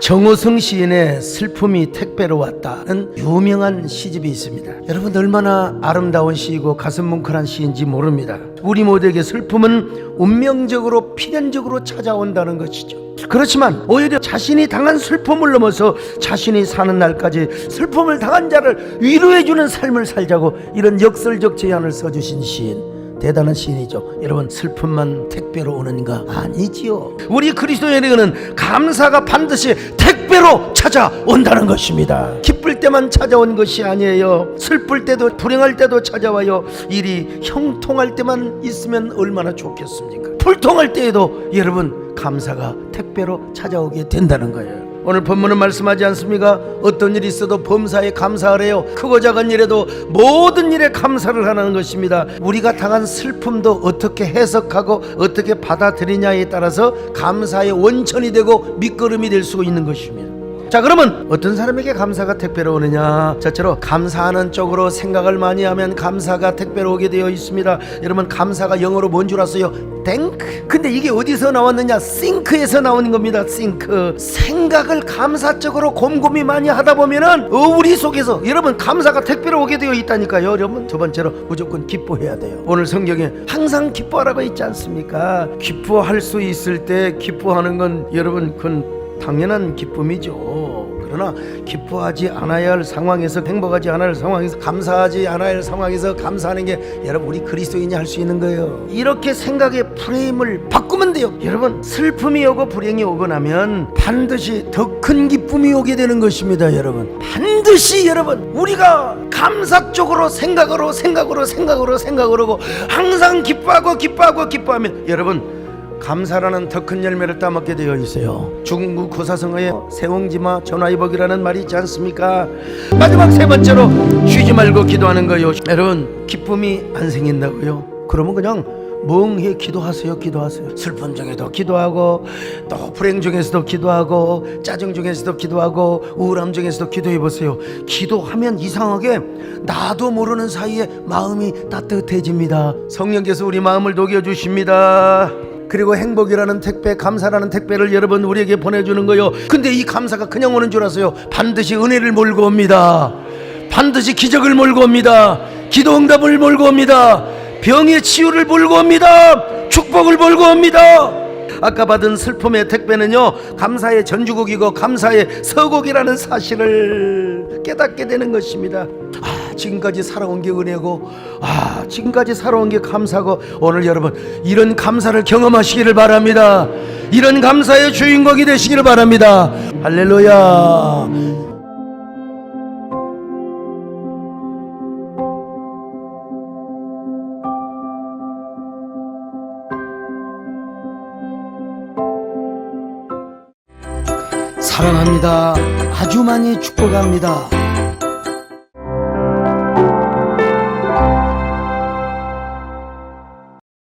정호성 시인의 슬픔이 택배로 왔다는 유명한 시집이 있습니다. 여러분 얼마나 아름다운 시이고 가슴 뭉클한 시인지 모릅니다. 우리 모두에게 슬픔은 운명적으로 필연적으로 찾아온다는 것이죠. 그렇지만 오히려 자신이 당한 슬픔을 넘어서 자신이 사는 날까지 슬픔을 당한 자를 위로해주는 삶을 살자고 이런 역설적 제안을 써주신 시인. 대단한 시인이죠. 여러분 슬픔만 택배로 오는가 아니지요. 우리 그리스도인에게는 감사가 반드시 택배로 찾아온다는 것입니다. 기쁠 때만 찾아온 것이 아니에요. 슬플 때도 불행할 때도 찾아와요. 일이 형통할 때만 있으면 얼마나 좋겠습니까? 불통할 때에도 여러분 감사가 택배로 찾아오게 된다는 거예요. 오늘 본문은 말씀하지 않습니까? 어떤 일이 있어도 범사에 감사하래요. 크고 작은 일에도 모든 일에 감사를 하는 것입니다. 우리가 당한 슬픔도 어떻게 해석하고 어떻게 받아들이냐에 따라서 감사의 원천이 되고 밑거름이 될 수 있는 것입니다. 자 그러면 어떤 사람에게 감사가 택배로 오느냐? 저처럼 감사하는 쪽으로 생각을 많이 하면 감사가 택배로 오게 되어 있습니다. 여러분 감사가 영어로 뭔 줄 아세요? 땡크. 근데 이게 어디서 나왔느냐? 싱크에서 나오는 겁니다 싱크. 생각을 감사적으로 곰곰이 많이 하다 보면은 어, 우리 속에서 여러분 감사가 택배로 오게 되어 있다니까요. 여러분 두 번째로 무조건 기뻐해야 돼요. 오늘 성경에 항상 기뻐하라고 있지 않습니까? 기뻐할 수 있을 때 기뻐하는 건 여러분 그건 당연한 기쁨이죠. 그러나 기뻐하지 않아야 할 상황에서 행복하지 않아야 할 상황에서 감사하지 않아야 할 상황에서 감사하는 게 여러분 우리 그리스도인이 할 수 있는 거예요. 이렇게 생각의 프레임을 바꾸면 돼요. 여러분 슬픔이 오고 불행이 오고 나면 반드시 더 큰 기쁨이 오게 되는 것입니다. 여러분 반드시 여러분 우리가 감사 쪽으로 생각으로 생각으로 생각으로 생각으로 하고 항상 기뻐하고 기뻐하고 기뻐하면 여러분 감사라는 더 큰 열매를 따먹게 되어 있어요. 중국 고사성어에 세옹지마 전화위복이라는 말이 있지 않습니까? 마지막 세 번째로 쉬지 말고 기도하는 거요. 여러분 기쁨이 안 생긴다고요? 그러면 그냥 멍해 기도하세요 기도하세요 슬픔 중에도 기도하고 또 불행 중에서도 기도하고 짜증 중에서도 기도하고 우울함 중에서도 기도해 보세요 기도하면 이상하게 나도 모르는 사이에 마음이 따뜻해집니다 성령께서 우리 마음을 녹여 주십니다 그리고 행복이라는 택배, 감사라는 택배를 여러분 우리에게 보내주는 거요. 근데 이 감사가 그냥 오는 줄 아세요? 반드시 은혜를 몰고 옵니다. 반드시 기적을 몰고 옵니다. 기도 응답을 몰고 옵니다. 병의 치유를 몰고 옵니다. 축복을 몰고 옵니다. 아까 받은 슬픔의 택배는요 감사의 전주곡이고 감사의 서곡이라는 사실을 깨닫게 되는 것입니다. 아 지금까지 살아온 게 은혜고 아 지금까지 살아온 게 감사고 오늘 여러분 이런 감사를 경험하시기를 바랍니다. 이런 감사의 주인공이 되시기를 바랍니다. 할렐루야. 사랑합니다. 아주 많이 축복합니다.